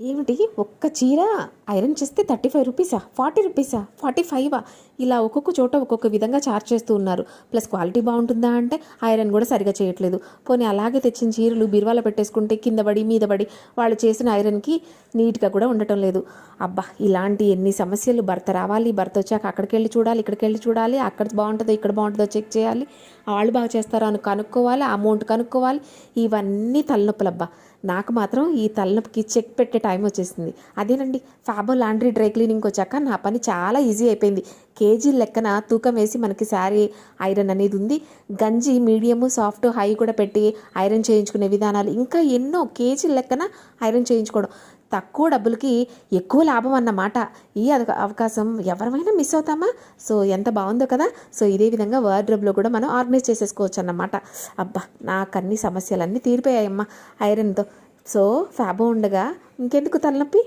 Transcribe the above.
ఏమిటి? ఒక్క చీర ఐరన్ చేస్తే థర్టీ ఫైవ్ రూపీసా? ఫార్టీ రూపీసా? ఫార్టీ ఫైవా? ఇలా ఒక్కొక్క చోట ఒక్కొక్క విధంగా చార్జ్ చేస్తూ ఉన్నారు. ప్లస్ క్వాలిటీ బాగుంటుందా అంటే ఐరన్ కూడా సరిగా చేయట్లేదు. పోనీ అలాగే తెచ్చిన చీరలు బీరువాలో పెట్టేసుకుంటే కింద పడి మీద పడి వాళ్ళు చేసిన ఐరన్కి నీట్గా కూడా ఉండటం లేదు. అబ్బా! ఇలాంటి ఎన్ని సమస్యలు? భర్త రావాలి భర్త వచ్చాక అక్కడికి వెళ్ళి చూడాలి ఇక్కడికి వెళ్ళి చూడాలి అక్కడ బాగుంటుందో ఇక్కడ బాగుంటుందో చెక్ చేయాలి. వాళ్ళు బాగా చేస్తారో అని కనుక్కోవాలి అమౌంట్ కనుక్కోవాలి. ఇవన్నీ తలనొప్పులబ్బా! నాకు మాత్రం ఈ తలనొప్పికి చెక్ పెట్టే టైం వచ్చేసింది. అదేనండి ఫ్యాబో లాండ్రీ డ్రై క్లీనింగ్ వచ్చాక నా పని చాలా ఈజీ అయిపోయింది. కేజీ లెక్కన తూకం వేసి మనకి శారీ ఐరన్ అనేది ఉంది. గంజి మీడియము సాఫ్ట్ హై కూడా పెట్టి ఐరన్ చేయించుకునే విధానాలు. ఇంకా ఎన్నో కేజీ లెక్కన ఐరన్ చేయించుకోవడం. తక్కువ డబ్బులకి ఎక్కువ లాభం అన్నమాట. ఈ అద- అవకాశం ఎవరమైనా మిస్ అవుతామా? సో ఎంత బాగుందో కదా? సో ఇదే విధంగా వార్డ్రోబ్లో కూడా మనం ఆర్గనైజ్ చేసేసుకోవచ్చు అన్నమాట. అబ్బా నాకు అన్ని సమస్యలన్నీ తీరిపోయాయమ్మా ఐరన్తో. సో ఫ్యాబో ఉండగా ఇంకెందుకు తలనొప్పి?